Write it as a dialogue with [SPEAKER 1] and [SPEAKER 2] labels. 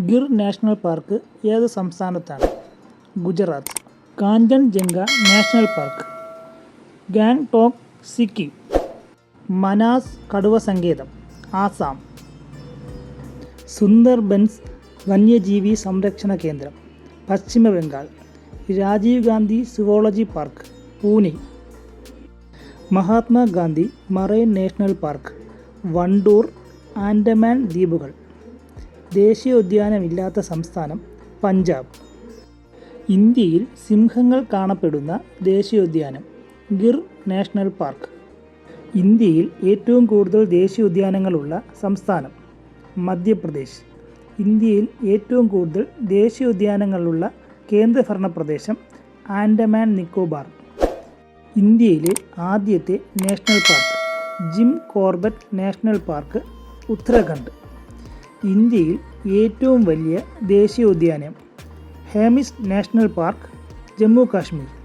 [SPEAKER 1] Gir national park ഏത് സംസ്ഥാനത്താണ്? Gujarat Kanchenjunga national park Gangtok Sikkim Manas കടുവ സങ്കേതം ആസാം. സുന്ദർബൻസ് വന്യജീവി സംരക്ഷണ കേന്ദ്രം Paschim Bengal Rajiv Gandhi zoology park Pune. Mahatma Gandhi marine national park Wandoor Andaman ദ്വീപുകൾ. ദേശീയോദ്യാനമില്ലാത്ത സംസ്ഥാനം പഞ്ചാബ്. ഇന്ത്യയിൽ സിംഹങ്ങൾ കാണപ്പെടുന്ന ദേശീയോദ്യാനം ഗിർ നാഷണൽ പാർക്ക്. ഇന്ത്യയിൽ ഏറ്റവും കൂടുതൽ ദേശീയോദ്യാനങ്ങളുള്ള സംസ്ഥാനം മധ്യപ്രദേശ്. ഇന്ത്യയിൽ ഏറ്റവും കൂടുതൽ ദേശീയോദ്യാനങ്ങളുള്ള കേന്ദ്രഭരണ പ്രദേശം ആൻഡമാൻ നിക്കോബാർ. ഇന്ത്യയിലെ ആദ്യത്തെ national park Jim Corbett national park Uttarakhand. ഇന്ത്യയിൽ ഏറ്റവും വലിയ ദേശീയോദ്യാനം ഹേമിസ് നാഷണൽ പാർക്ക് ജമ്മു കാശ്മീർ.